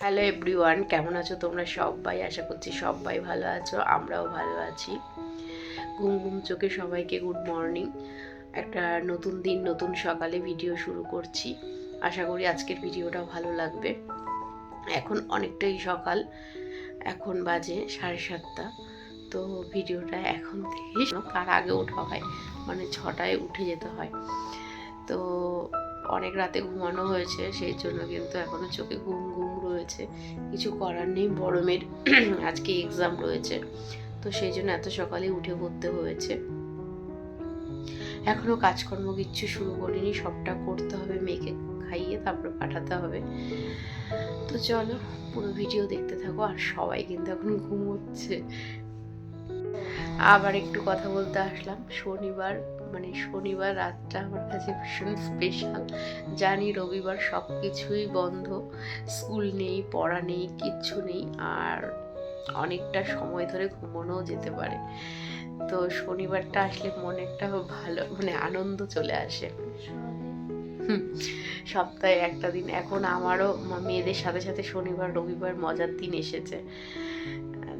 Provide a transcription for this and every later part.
Hello everyone কেমন আছো তোমরা সবাই? আশা করছি সবাই ভালো আছো, আমরাও ভালো আছি। ঘুম ঘুম চোখে সবাইকে গুড মর্নিং একটা নতুন দিন, নতুন সকালে ভিডিও শুরু করছি। আশা করি আজকের ভিডিওটাও ভালো লাগবে। এখন অনেকটাই সকাল, এখন বাজে সাড়ে সাতটা। তো ভিডিওটা এখন থেকেই তার আগে ওঠা হয় মানে ছটায় উঠে যেতে হয়। তো অনেক রাতে ঘুমানো হয়েছে, সেই জন্য কিন্তু এখনও চোখে ঘুম ঘুম রয়েছে। কিছু করার নেই বড়মের আজকে এক্সাম রয়েছে। তো সেই জন্য এত সকালে উঠে পড়তে হয়েছে। এখনও কাজকর্ম কিচ্ছু শুরু করিনি, সবটা করতে হবে, মেয়েকে খাইয়ে তারপর পাঠাতে হবে। তো চলো, পুরো ভিডিও দেখতে থাকো, আর সবাই কিন্তু এখন ঘুমোচ্ছে। আবার একটু কথা বলতে আসলাম, শনিবার। মানে শনিবার রাতটা আমার কাছে ভীষণ স্পেশাল জানি রবিবার সব কিছুই বন্ধ স্কুল নেই, পড়া নেই, কিচ্ছু নেই, আর অনেকটা সময় ধরে ঘুমানোও যেতে পারে। তো শনিবারটা আসলে মনে একটা ভালো মানে আনন্দ চলে আসে। সপ্তাহে একটা দিন। এখন আমারও মেয়েদের সাথে সাথে শনিবার, রবিবার মজার দিন এসেছে।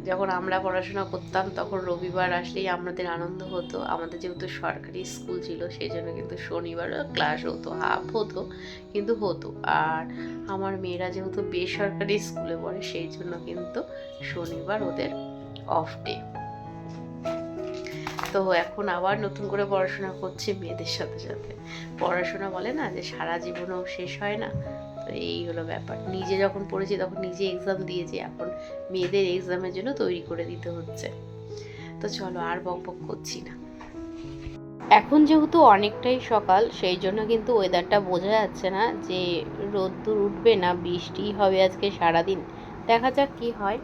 যখন আমরা পড়াশোনা করতাম, তখন রবিবার আসলেই আমাদের আনন্দ হতো। আমাদের যেহেতু সরকারি স্কুল ছিল, সেই জন্য কিন্তু শনিবারও ক্লাস হতো হাফ হতো, কিন্তু হতো। আর আমার মেয়েরা যেহেতু বেসরকারি স্কুলে পড়ে, সেই জন্য কিন্তু শনিবার ওদের অফ ডে তো এখন আবার নতুন করে পড়াশোনা করছি মেয়েদের সাথে সাথে। পড়াশোনা বলে না যে সারা জীবনও শেষ হয় না এই হলো ব্যাপার। নিজে যখন পড়েছি তখন নিজে এক্সাম দিয়েছি, এখন মেয়েদের এক্সামের জন্য তৈরি করে দিতে হচ্ছে। তো চলো আর বক বক করছি না। এখন যেহেতু অনেকটাই সকাল, সেই জন্য কিন্তু ওয়েদারটা বোঝা যাচ্ছে না যে রোদ্দুর উঠবে না, বৃষ্টি হবে আজকে সারাদিন। দেখা যাক কি হয়।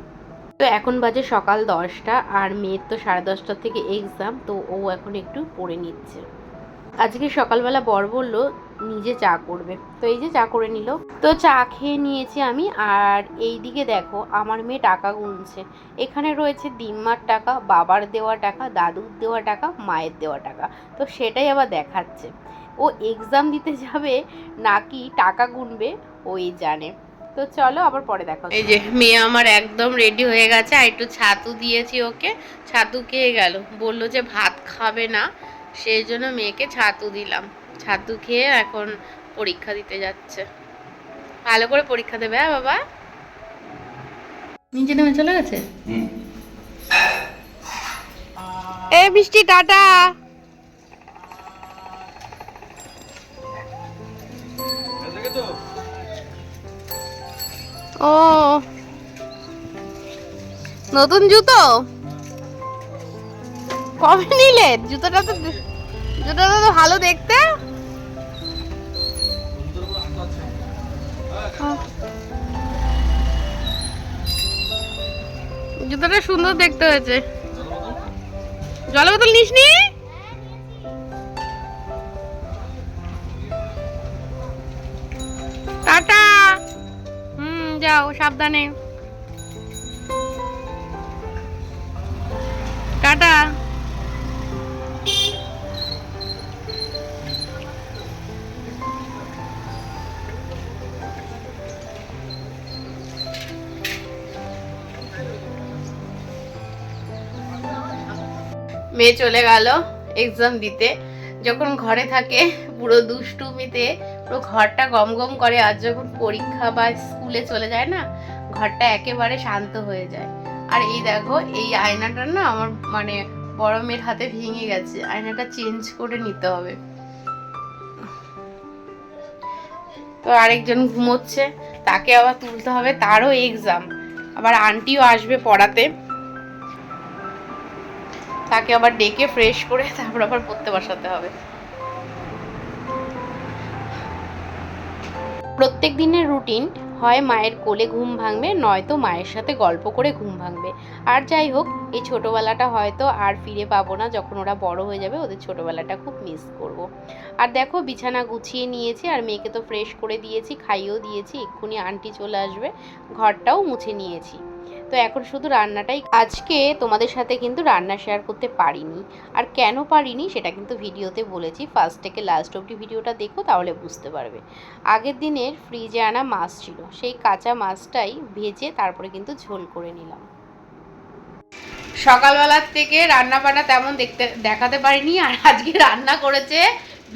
তো এখন বাজে সকাল দশটা, আর মেয়ের তো সাড়ে দশটার থেকে এক্সাম তো ও এখন একটু পড়ে নিচ্ছে। আজকে সকালবেলা বর বলল, নিজে চা করবে। তো এই যে চা করে নিল। তো চা খেয়ে নিয়েছি আমি, আর এই দিকে দেখো আমার মেয়ে টাকা গুনছে। এখানে রয়েছে দিম্মার টাকা, বাবার দেওয়া টাকা, দাদুর দেওয়া টাকা, মায়ের দেওয়া টাকা। তো সেটাই আবার দেখাচ্ছে। ও এক্সাম দিতে যাবে নাকি টাকা গুনবে, ওই জানে। তো চলো আবার পরে দেখা এই যে মেয়ে আমার একদম রেডি হয়ে গেছে, আর একটু ছাতু দিয়েছি ওকে। ছাতু খেয়ে গেল। বলল যে ভাত খাবে না। সেই জন্য মেয়েকে ছাতু দিলাম। ছাতু খেয়ে এখন পরীক্ষা দিতে যাচ্ছে। ভালো করে পরীক্ষা দেবে হ্যাঁ বাবা? নিচে নেমে চলে গেছে? এ বৃষ্টি টাটা। ও। নতুন জুতো? কবে নিলে? জুতোটা তো জুতোটা তো ভালো দেখতে। জুতোটা সুন্দর দেখতে হয়েছে। জল বোতল নিস নি টাটা। হুম, যাও, সাবধানে। টাটা। মেয়ে চলে গেল এক্সাম দিতে। যখন ঘরে থাকে, পুরো দুষ্টুমিতে পুরো ঘরটা গম গম করে। আর যখন পরীক্ষা বা স্কুলে চলে যায় না, ঘরটা একেবারে শান্ত হয়ে যায়। আর এই দেখো, এই আয়নাটা না আমার মানে বড় মেয়ের হাতে ভেঙে গেছে। আয়নাটা চেঞ্জ করে নিতে হবে। তো আরেকজন ঘুমোচ্ছে, তাকে আবার তুলতে হবে। তারও এক্সাম আবার আন্টিও আসবে পড়াতে। তাকে আবার ডেকে ফ্রেশ করে তারপর আবার পড়তে বসাতে হবে। প্রত্যেক দিনের রুটিন হয় মায়ের কোলে ঘুম ভাঙবে, নয়তো মায়ের সাথে গল্প করে ঘুম ভাঙবে। আর যাই হোক, এই ছোটোবেলাটা হয়তো আর ফিরে পাবো না যখন ওরা বড় হয়ে যাবে, ওদের ছোটোবেলাটা খুব মিস করব। আর দেখো, বিছানা গুছিয়ে নিয়েছি আর মেয়েকে তো ফ্রেশ করে দিয়েছি, খাইয়েও দিয়েছি, এক্ষুনি আন্টি চলে আসবে, ঘরটাও মুছে নিয়েছি। তো এখন শুধু রান্নাটাই আজকে তোমাদের সাথে কিন্তু রান্না শেয়ার করতে পারিনি। আর কেন পারিনি সেটা কিন্তু ভিডিওতে বলেছি। ফার্স্ট থেকে লাস্ট অবধি ভিডিওটা দেখো, তাহলে বুঝতে পারবে। আগের দিনের ফ্রিজে আনা মাছ ছিল, সেই কাঁচা মাছটাই ভেজে তারপরে কিন্তু ঝোল করে নিলাম। সকালবেলার থেকে রান্না বান্না তেমন দেখতে, দেখাতে পারিনি। আর আজকে রান্না করেছে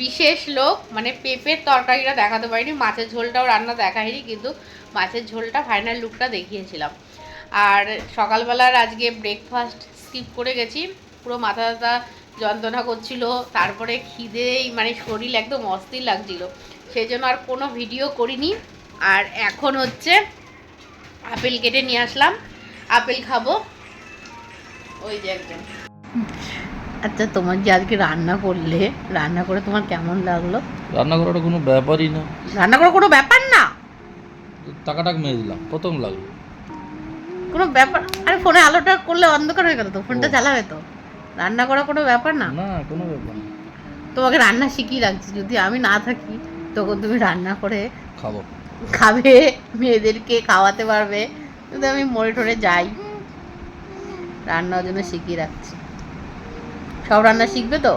বিশেষ লোক মানে পেঁপের তরকারিটা দেখাতে পারিনি। মাছের ঝোলটাও রান্না দেখায়নি কিন্তু মাছের ঝোলটা ফাইনাল লুকটা দেখিয়েছিলাম। আর সকালবেলার আজকে ব্রেকফাস্ট স্কিপ করে গেছি। পুরো মাথা ব্যথা যন্ত্রণা করছিল তারপরে খিদেই মানে শরীর একদম অস্থির লাগছিল। সেই জন্য আর কোনো ভিডিও করিনি। আর এখন হচ্ছে আপেল কেটে নিয়ে আসলাম। আপেল খাব। ওই যে একদম। আচ্ছা তোমার যে আজকে রান্না করলে রান্না করে তোমার কেমন লাগল? রান্না করাটা কোনো ব্যাপারই না। রান্না করা কোনো ব্যাপার না? টাকাটাক মেরে দিলাম প্রথম লাগল। কোনো ব্যাপার আরে ফোনে আলোটা করলে অন্ধকার হয়ে গেল তো ফোনটা। চালাবে তো। রান্না করা কোনো ব্যাপার না? না কোনো ব্যাপার না। তোমাকে রান্না শিখিয়ে রাখছি যদি আমি না থাকি তখন তুমি রান্না করে খাব। খাবে মেয়েদেরকে খাওয়াতে পারবে। যদি আমি মরে টরে যাই রান্নার জন্য শিখিয়ে রাখছি। সব রান্না শিখবে তো?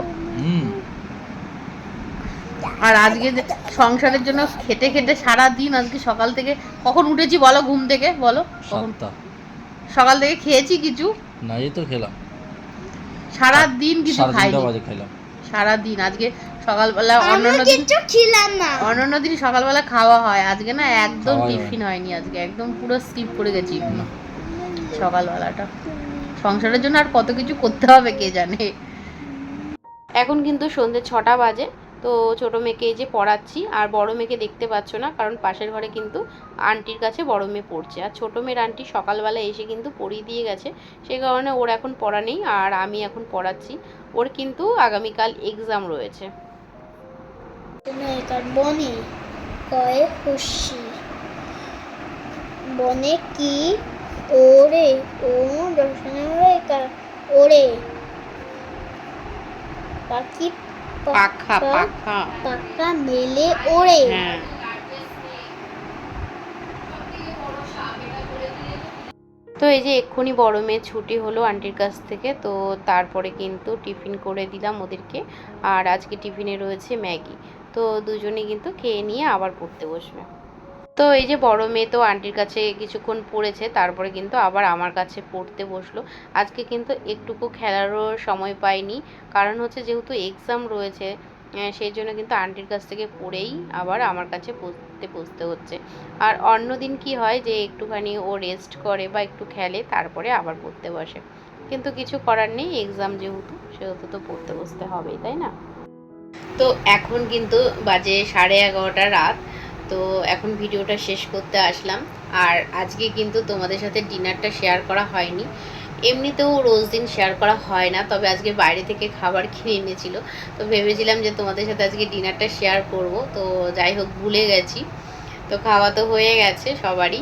আর আজকে সংসারের জন্য খেটে খেটে সারা দিন আজকে সকাল থেকে কখন উঠেছি বলো ঘুম থেকে বলো? কখন সকাল থেকে খেয়েছি কিছু। না এই তো খেলাম। সারা দিন কিছু খাইনি। বাজে খেলাম সারা দিন আজকে সকালবেলা অন্যান্য দিন ছিলাম না। অন্যান্য দিন সকালবেলা খাওয়া হয়। আজকে না একদম টিফিন হয়নি আজকে একদম পুরো স্কিপ করে গেছি। সকালবেলাটা। সংসারের জন্য আর কত কিছু করতে হবে কে জানে। এখন কিন্তু সন্ধ্যে ছটা বাজে। তো ছোটো মেয়েকে যে পড়াচ্ছি, আর বড় মেয়েকে দেখতে পাচ্ছ না, কারণ পাশের ঘরে কিন্তু আন্টির কাছে বড় মেয়ে পড়ছে। আর ছোটো মেয়ের আন্টি সকালবেলা এসে কিন্তু পড়িয়ে দিয়ে গেছে সেই কারণে ওর এখন পড়া নেই, আর আমি এখন পড়াচ্ছি। ওর কিন্তু আগামীকাল এক্সাম রয়েছে। বনে কয়ে খুশি বনে কি ওরে, ও দর্শনে ওরে। পাখি পাখা পাখা পাখা। মেলে ওড়ে। হ্যাঁ। তো এই যে এক্ষুনি বড় মেয়ে ছুটি হলো আন্টির কাছ থেকে তো তারপরে কিন্তু টিফিন করে দিলাম ওদেরকে। আর আজকে টিফিনে রয়েছে ম্যাগি। তো দুজনে কিন্তু খেয়ে নিয়ে আবার পড়তে বসবে। তো এই যে বড় মেয়ে তো আন্টির কাছে কিছুক্ষণ পড়েছে, তারপরে কিন্তু আবার আমার কাছে পড়তে বসল। আজকে কিন্তু একটুকু খেলারও সময় পাইনি, কারণ হচ্ছে যেহেতু এক্সাম রয়েছে সেই জন্য কিন্তু আন্টির কাছ থেকে পড়েই আবার আমার কাছে পড়তে বসতে হচ্ছে। আর অন্য দিন কি হয় যে একটুখানি ও রেস্ট করে বা একটু খেলে, তারপরে আবার পড়তে বসে। কিন্তু কিছু করার নেই এক্সাম যেহেতু, সেহেতু তো পড়তে বসতে হবেই, তাই না? তো এখন কিন্তু বাজে সাড়ে এগারোটা রাত তো এখন ভিডিওটা শেষ করতে আসলাম। আর আজকে কিন্তু তোমাদের সাথে ডিনারটা শেয়ার করা হয়নি। এমনিতেও রোজ দিন শেয়ার করা হয় না, তবে আজকে বাইরে থেকে খাবার কিনে এনেছিল। তো ভেবেছিলাম যে তোমাদের সাথে আজকে ডিনারটা শেয়ার করব। তো যাই হোক, ভুলে গেছি। তো খাওয়া তো হয়ে গেছে সবারই।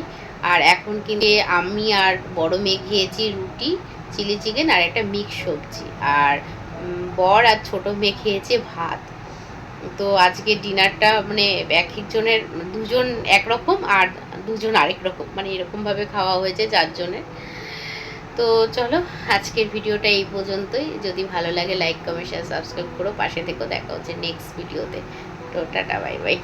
আর এখন কিন্তু আমি আর বড় মেয়ে খেয়েছি রুটি, চিলি চিকেন আর একটা মিক্স সবজি। আর বর আর ছোট মেয়ে খেয়েছে ভাত। তো আজকে ডিনারটা মানে এক একজনের, দুজন একরকম আর দুজন আরেক রকম মানে এরকমভাবে খাওয়া হয়েছে চারজনের তো চলো, আজকের ভিডিওটা এই পর্যন্তই। যদি ভালো লাগে লাইক কমেন্ট শেয়ার সাবস্ক্রাইব করো। পাশে থেকেও দেখা হচ্ছে নেক্সট ভিডিওতে তো। Tata bye bye